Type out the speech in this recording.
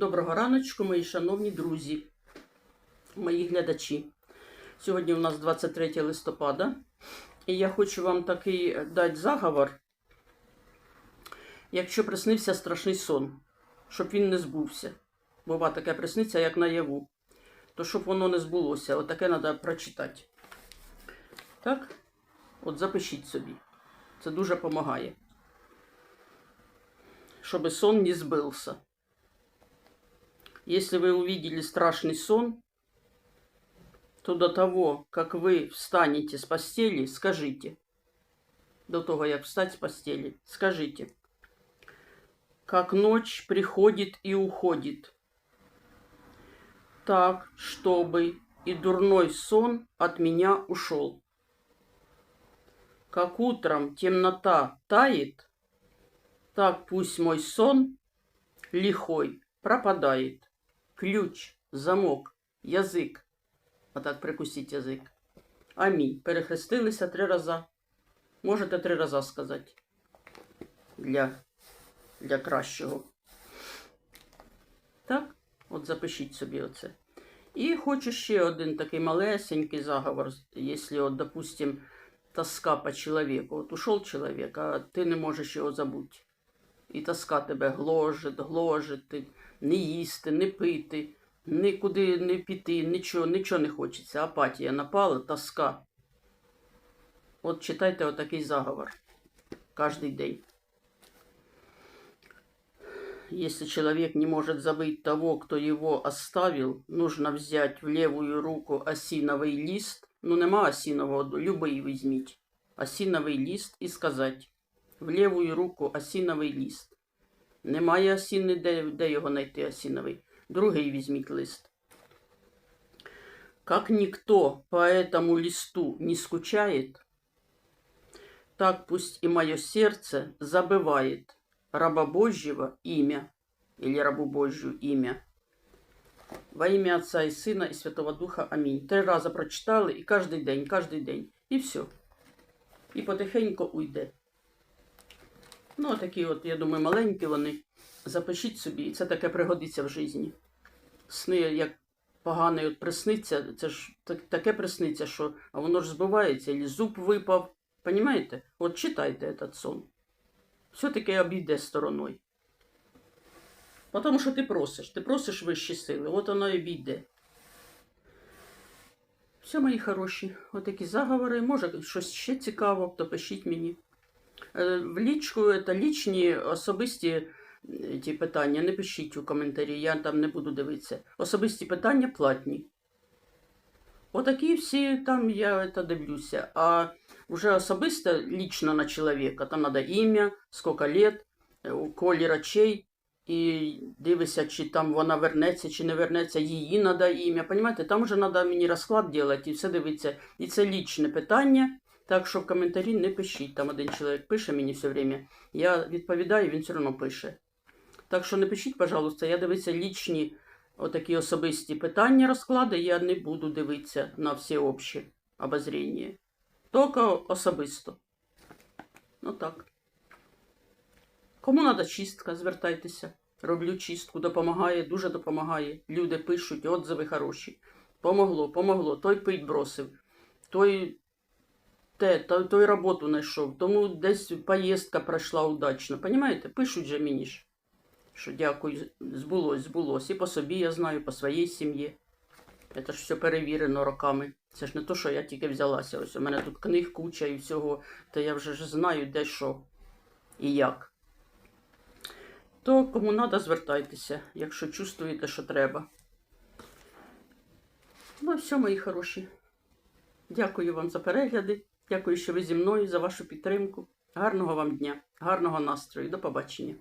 Доброго раночку, мої шановні друзі, мої глядачі. Сьогодні у нас 23 листопада, і я хочу вам такий дати заговор, якщо приснився страшний сон, щоб він не збувся. Бува таке присниться, як наяву. То щоб воно не збулося, отаке треба прочитати. Так? От запишіть собі. Це дуже допомагає. Чтобы сон не сбылся. Если вы увидели страшный сон, то до того, как вы встанете с постели, скажите. До того, как встать с постели, скажите. Как ночь приходит и уходит. Так, чтобы и дурной сон от меня ушел. Как утром темнота тает, так пусть мой сон лихой пропадает. Ключ, замок, язик. А так прикусіть язик. Амінь. Перехрестилися три рази. Можете три рази сказати. Для, для кращого. Так, от запишіть собі оце. І хочу ще один такий малесенький заговор. Якщо, от, допустим, тоска по человеку. От ушел человек, а ти не можеш його забути. І тоска тебе гложить, гложить, ти не їсти, не пити, нікуди не піти, нічого, нічого не хочеться. Апатія напала, тоска. От читайте отакий заговор кожен день. Если человек не может забыть того, кто его оставил, нужно взять в левую руку осиновый лист, ну нема осинового, любий візьміть, осиновий лист і сказати, в левую руку осиновий лист. Немає осіни, де, де його знайти осиновий. Другий візьміть лист. Как никто по этому листу не скучает, так пусть и мое сердце забывает раба Божьего имя или рабу Божью имя. Во ім'я Отця і Сина і Святого Духа. Амінь. Три рази прочитали і кожен день, кожен день. І все. І потихеньку уйде. Ну, такі от, я думаю, маленькі вони. Запишіть собі, і це таке пригодиться в житті. Сни, як поганий от присниться, це ж так- таке присниться, що а воно ж збивається, і зуб випав. Понімаєте? От читайте этот сон. Все-таки обійде стороною. Тому що ти просиш, ти просиш вищі сили, от воно і обійде. Все, мої хороші, отакі заговори. Може, щось ще цікаво, то пишіть мені. Е, В лічку це лічні особисті ті питання. Не пишіть у коментарі, я там не буду дивитися. Особисті питання платні. Отакі всі там я це дивлюся. А вже особисто лічно на чоловіка, там треба ім'я, скільки лет, е, колір очей, і дивишся, чи там вона вернеться, чи не вернеться, її треба ім'я. Понимаєте, там вже треба мені розклад робити і все дивитися. І це лічне питання. Так що в коментарі не пишіть. Там один чоловік пише мені все время. Я відповідаю, він все одно пише. Так що не пишіть, пожалуйста, я дивиться лічні отакі особисті питання розклади, я не буду дивитися на всі общі обозріння. Тільки особисто. Ну так. Кому треба чистка, звертайтеся. Роблю чистку, допомагає, дуже допомагає. Люди пишуть, отзиви хороші. Помогло, помогло. Той пить бросив, той те, той, той роботу знайшов, тому десь поїздка пройшла удачно. Понімаєте? Пишуть же мені ж, що дякую, збулось, збулось. І по собі я знаю, по своїй сім'ї. Це ж все перевірено роками. Це ж не то, що я тільки взялася. Ось у мене тут книг куча і всього, то я вже ж знаю, де що і як. То кому треба, звертайтеся, якщо чувствуєте, що треба. Ну, все, мої хороші. Дякую вам за перегляди. Дякую, що ви зі мною, за вашу підтримку. Гарного вам дня, гарного настрою. До побачення.